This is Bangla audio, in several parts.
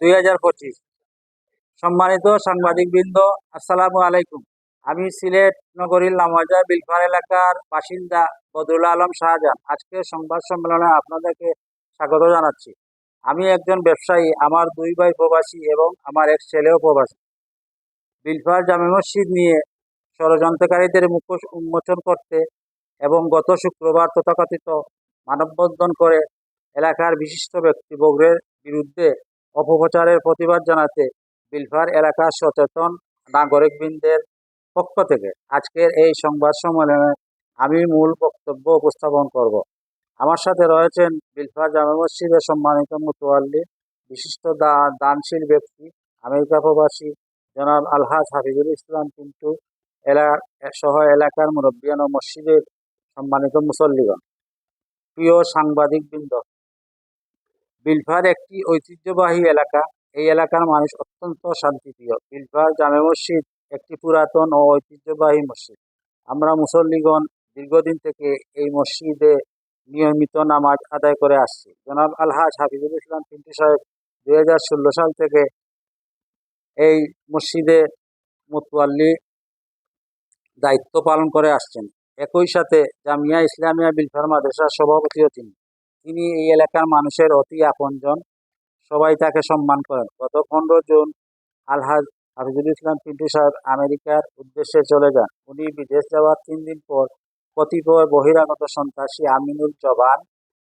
দুই হাজার পঁচিশ। সম্মানিত সাংবাদিক বৃন্দ আসসালামু আলাইকুম। আমি সিলেট নগরীর লামাজা বিলফার এলাকার বাসিন্দা বদরুল আলম শাহজাহান। আজকে সংবাদ সম্মেলনে আপনাদেরকে স্বাগত জানাচ্ছি। আমি একজন ব্যবসায়ী, আমার দুই ভাই প্রবাসী এবং আমার এক ছেলেও প্রবাসী। বিলফার জামে মসজিদ নিয়ে ষড়যন্ত্রকারীদের মুখ উন্মোচন করতে এবং গত শুক্রবার তথাকথিত মানববন্ধন করে এলাকার বিশিষ্ট ব্যক্তিবর্গের বিরুদ্ধে অপপ্রচারের প্রতিবাদ জানাতে বিলফার এলাকার সচেতন নাগরিকবৃন্দের পক্ষ থেকে আজকের এই সংবাদ সম্মেলনে আমি মূল বক্তব্য উপস্থাপন করব। আমার সাথে রয়েছেন বিলফার জামে মসজিদের সম্মানিত মুতোয়াল্লি, বিশিষ্ট দা- দানশীল ব্যক্তি, আমেরিকা প্রবাসী জনাব আলহাজ হাফিজুল ইসলাম কিন্তু সহ এলাকার মুরব্বিয়ান ও মসজিদের সম্মানিত মুসল্লিগণ। প্রিয় সাংবাদিকবৃন্দ বিলফার একটি ঐতিহ্যবাহী এলাকা। এই এলাকার মানুষ অত্যন্ত শান্তিপ্রিয়। বিলফার জামে মসজিদ একটি পুরাতন ও ঐতিহ্যবাহী মসজিদ। আমরা মুসল্লিগণ দীর্ঘদিন থেকে এই মসজিদে নিয়মিত নামাজ আদায় করে আসছি। জনাব আলহাজ হাফিজুল ইসলাম পিন্টু সাহেব দুই হাজার ষোলো সাল থেকে এই মসজিদে মুতওয়াল্লি দায়িত্ব পালন করে আসছেন। একই সাথে জামিয়া ইসলামিয়া বিলফার মাদ্রাসার সভাপতিও তিনি। তিনি এই এলাকার মানুষের অতি আপনজন। সবাই তাকে সম্মান করেন। গত পনেরো জুন আলহাজ হাফিজুল ইসলাম পিন্টু সাহেব আমেরিকার উদ্দেশ্যে চলে যান। উনি বিদেশ যাওয়ার তিন দিন পর কতিপয় বহিরাগত সন্ত্রাসী আমিনুল জবান,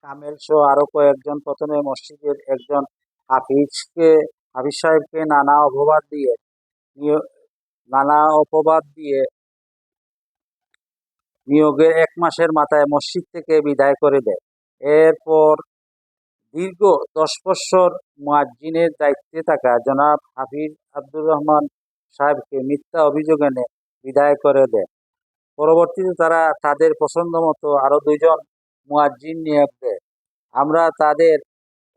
কামেল সহ আরও কয়েকজন প্রথমে মসজিদের একজন হাফিজকে, হাফিজ সাহেবকে নানা অপবাদ দিয়ে নানা অপবাদ দিয়ে নিয়োগের এক মাসের মাথায় মসজিদ থেকে বিদায় করে দেয়। এরপর দীর্ঘ দশ বৎসর মুয়াজ্জিনের দায়িত্বে থাকা জনাব হাফিজ আব্দুর রহমান সাহেবকে মিথ্যা অভিযোগ এনে বিদায় করে দেয় পরবর্তীতে তারা তাদের পছন্দ মতো আরও দুইজন মুয়াজ্জিন নিয়োগ দেয়। আমরা তাদের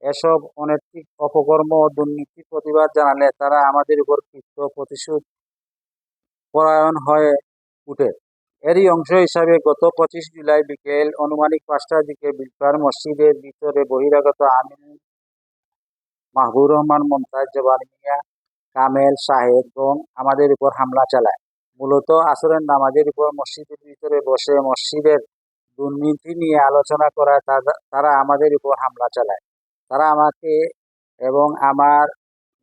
এসব অনৈতিক অপকর্ম ও দুর্নীতির প্রতিবাদ জানালে তারা আমাদের উপর কৃত্য প্রতিশোধ পরায়ণ হয়ে উঠে। এরই অংশ হিসাবে গত পঁচিশ জুলাই বিকেল অনুমানিক পাঁচটার দিকে বিলফার মসজিদের ভিতরে বহিরাগত আমিন মাহবুর রহমান, মমতাজ জবানি মিয়া, কামেল সাহেব এবং আমাদের উপর হামলা চালায়। মূলত আসরের নামাজের উপর মসজিদের ভিতরে বসে মসজিদের দুর্নীতি নিয়ে আলোচনা করা তারা আমাদের উপর হামলা চালায়। তারা আমাকে এবং আমার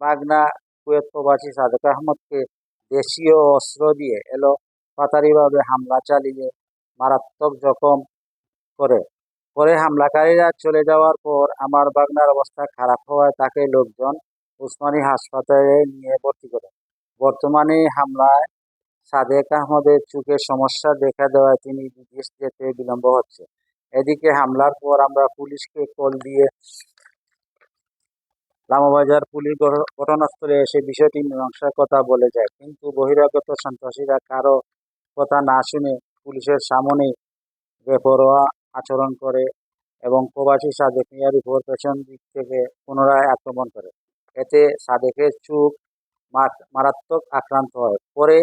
বাগনা কুয়েত প্রবাসী সাদেক আহমদকে দেশীয় অস্ত্র দিয়ে এলো। পাতারিভাবে হামলা চালিয়ে মারাত্মক জখম করে। পরে হামলাকারীরা চলে যাওয়ার পর আমার বাগনার অবস্থা খারাপ হওয়ায় তাকে লোকজন উসমানী হাসপাতালে নিয়ে ভর্তি করে। বর্তমানে হামলায় সাদেক আহমদের চোখের সমস্যা দেখা দেওয়ায় তিনি বিদেশ যেতে বিলম্ব হচ্ছে। এদিকে হামলার পর আমরা পুলিশকে কল দিয়ে লামাবাজার পুলিশ ঘটনাস্থলে এসে বিষয়টি মীমাংসার কথা বলে যায়। কিন্তু বহিরাগত সন্ত্রাসীরা কারও কথা না শুনে পুলিশের সামনে বেপরোয়া আচরণ করে এবং প্রবাসী সাদেক মিয়ার উপর পেছন দিক থেকে পুনরায় আক্রমণ করে। এতে সাদেকের চুপ মার- মারাত্মক আক্রান্ত হয়। পরে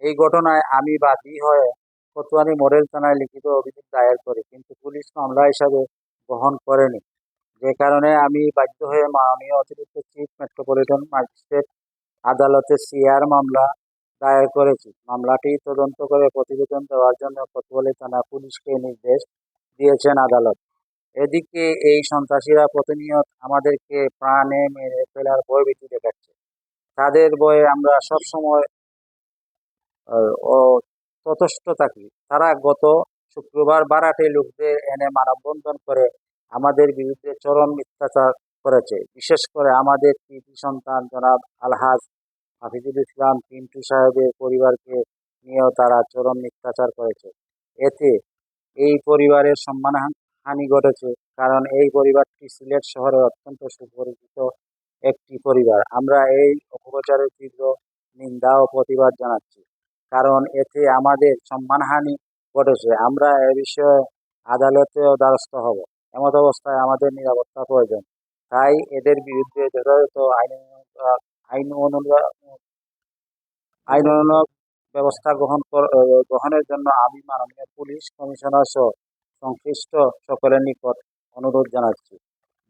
এই ঘটনায় আমি বাদী হয়ে কোতোয়ালি মডেল থানায় লিখিত অভিযোগ দায়ের করি, কিন্তু পুলিশ মামলা হিসাবে গ্রহণ করেনি। যে কারণে আমি বাধ্য হয়ে মাননীয় অতিরিক্ত চিফ মেট্রোপলিটন ম্যাজিস্ট্রেট আদালতে সিআর মামলা দায়ের করেছি। মামলাটি তদন্ত করে প্রতিবেদন দেওয়ার জন্য কোতোয়ালি থানা পুলিশকে নির্দেশ দিয়েছেন আদালত। এদিকে এই সন্ত্রাসীরা প্রতিনিয়ত আমাদেরকে প্রাণে মেরে ফেলার ভয়ভীতি দেখাচ্ছে। তাদের ভয়ে আমরা সবসময় ততস্থ থাকি। তারা গত শুক্রবার বারাটে লোকদের এনে মানববন্ধন করে আমাদের বিরুদ্ধে চরম মিথ্যাচার করেছে। বিশেষ করে আমাদের কৃতি সন্তান জনাব আলহাজ হাফিজুল ইসলাম পিন্টু সাহেবের পরিবারকে নিয়েও তারা চরম মিথ্যাচার করেছে। এতে এই পরিবারের সম্মানহানি ঘটেছে কারণ এই পরিবারটি সিলেট শহরে অত্যন্ত সুপরিচিত একটি পরিবার। আমরা এই অপপ্রচারের তীব্র নিন্দা ও প্রতিবাদ জানাচ্ছি কারণ এতে আমাদের সম্মানহানি ঘটেছে। আমরা এ বিষয়ে আদালতেও দ্বারস্থ হব। এমত অবস্থায় আমাদের নিরাপত্তা প্রয়োজন। তাই এদের বিরুদ্ধে যথাযথ আইন আইন আইন ব্যবস্থা গ্রহণ গ্রহণের জন্য আমি মাননীয় পুলিশ কমিশনার সহ সংশ্লিষ্ট সকলের নিকট অনুরোধ জানাচ্ছি।